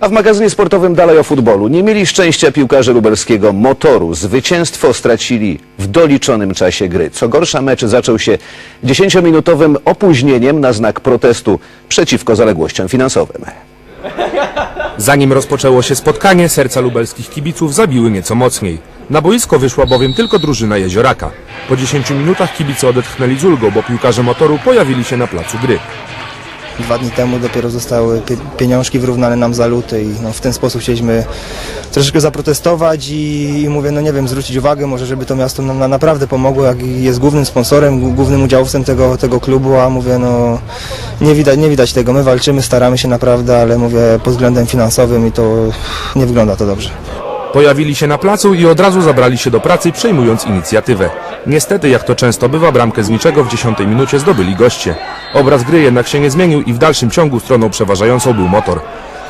A w magazynie sportowym dalej o futbolu. Nie mieli szczęścia piłkarze lubelskiego motoru. Zwycięstwo stracili w doliczonym czasie gry. Co gorsza, mecz zaczął się 10-minutowym opóźnieniem na znak protestu przeciwko zaległościom finansowym. Zanim rozpoczęło się spotkanie, serca lubelskich kibiców zabiły nieco mocniej. Na boisko wyszła bowiem tylko drużyna Jezioraka. Po 10 minutach kibice odetchnęli z ulgą, bo piłkarze motoru pojawili się na placu gry. Dwa dni temu dopiero zostały pie- pieniążki wyrównane nam za luty i no, w ten sposób chcieliśmy troszeczkę zaprotestować i, i mówię, no nie wiem, zwrócić uwagę może, żeby to miasto nam na, naprawdę pomogło, jak jest głównym sponsorem, głównym udziałowcem tego, tego klubu, a mówię, no nie widać, nie widać tego, my walczymy, staramy się naprawdę, ale mówię pod względem finansowym i to nie wygląda to dobrze. Pojawili się na placu i od razu zabrali się do pracy, przejmując inicjatywę. Niestety, jak to często bywa, bramkę z niczego w 10 minucie zdobyli goście. Obraz gry jednak się nie zmienił i w dalszym ciągu stroną przeważającą był motor.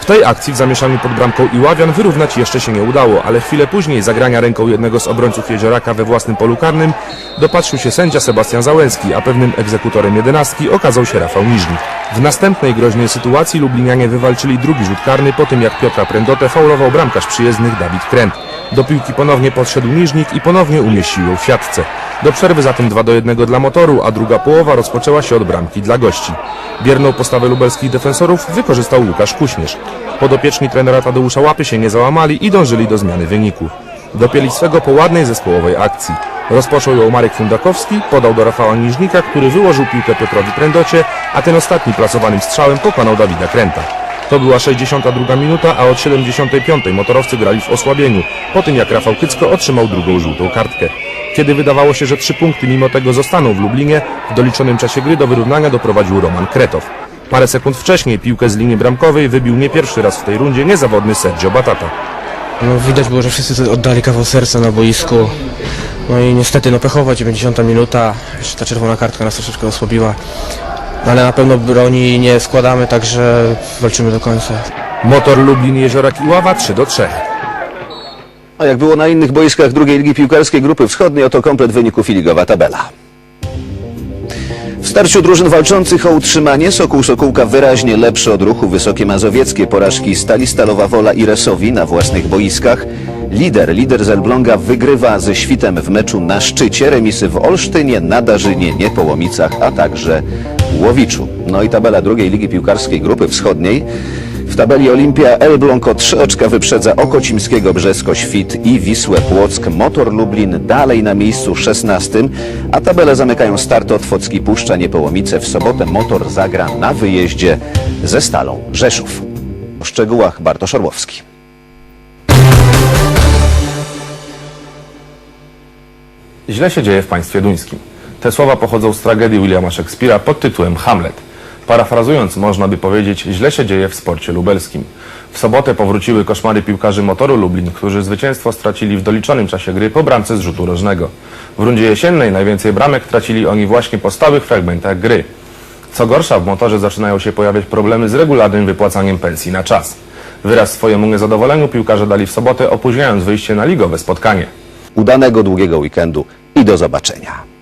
W tej akcji w zamieszaniu pod bramką Iławian wyrównać jeszcze się nie udało, ale chwilę później zagrania ręką jednego z obrońców Jezioraka we własnym polu karnym dopatrzył się sędzia Sebastian Załęski, a pewnym egzekutorem jedenastki okazał się Rafał Niżnik. W następnej groźnej sytuacji Lublinianie wywalczyli drugi rzut karny po tym jak Piotra Prędotę faulował bramkarz przyjezdnych Dawid Kręt. Do piłki ponownie podszedł Niżnik i ponownie umieścił ją w siatce. Do przerwy zatem 2 do 1 dla motoru, a druga połowa rozpoczęła się od bramki dla gości. Bierną postawę lubelskich defensorów wykorzystał Łukasz Kuśnierz. Podopieczni trenera Tadeusza Łapy się nie załamali i dążyli do zmiany wyniku. Dopięli swego po ładnej zespołowej akcji. Rozpoczął ją Marek Fundakowski, podał do Rafała Niżnika, który wyłożył piłkę Piotrowi Prędocie, a ten ostatni plasowanym strzałem pokonał Dawida Kręta. To była 62 minuta, a od 75 motorowcy grali w osłabieniu, po tym jak Rafał Kycko otrzymał drugą żółtą kartkę. Kiedy wydawało się, że trzy punkty mimo tego zostaną w Lublinie, w doliczonym czasie gry do wyrównania doprowadził Roman Kretow. Parę sekund wcześniej piłkę z linii bramkowej wybił nie pierwszy raz w tej rundzie niezawodny Sergio Batata. No, widać było, że wszyscy oddali kawał serca na boisku. No i niestety no pechowa 90 minuta, jeszcze ta czerwona kartka nas troszeczkę osłabiła. Ale na pewno broni nie składamy, także walczymy do końca. Motor Lublin Jeziorak i Ława 3 do 3. A jak było na innych boiskach drugiej ligi piłkarskiej Grupy Wschodniej, oto komplet wyników i ligowa tabela. W starciu drużyn walczących o utrzymanie Sokół Sokółka wyraźnie lepszy od ruchu Wysokie Mazowieckie. Porażki Stali Stalowa Wola i Resowi na własnych boiskach. Lider, lider z Elbląga wygrywa ze Świtem w meczu na szczycie. Remisy w Olsztynie, Nadarzynie, Niepołomicach, a także Łowiczu. No i tabela drugiej ligi piłkarskiej Grupy Wschodniej. W tabeli Olimpia Elbląg o trzy oczka wyprzedza Okocimskiego, Brzesko, Świt i Wisłę Płock. Motor Lublin dalej na miejscu 16, a tabelę zamykają start Otwocki Puszcza Niepołomice. W sobotę Motor zagra na wyjeździe ze Stalą Rzeszów. O szczegółach Bartosz Orłowski. Źle się dzieje w państwie duńskim. Te słowa pochodzą z tragedii Williama Shakespeare'a pod tytułem Hamlet. Parafrazując, można by powiedzieć, źle się dzieje w sporcie lubelskim. W sobotę powróciły koszmary piłkarzy motoru Lublin, którzy zwycięstwo stracili w doliczonym czasie gry po bramce z rzutu rożnego. W rundzie jesiennej najwięcej bramek tracili oni właśnie po stałych fragmentach gry. Co gorsza, w motorze zaczynają się pojawiać problemy z regularnym wypłacaniem pensji na czas. Wyraz swojemu niezadowoleniu piłkarze dali w sobotę, opóźniając wyjście na ligowe spotkanie. Udanego długiego weekendu i do zobaczenia.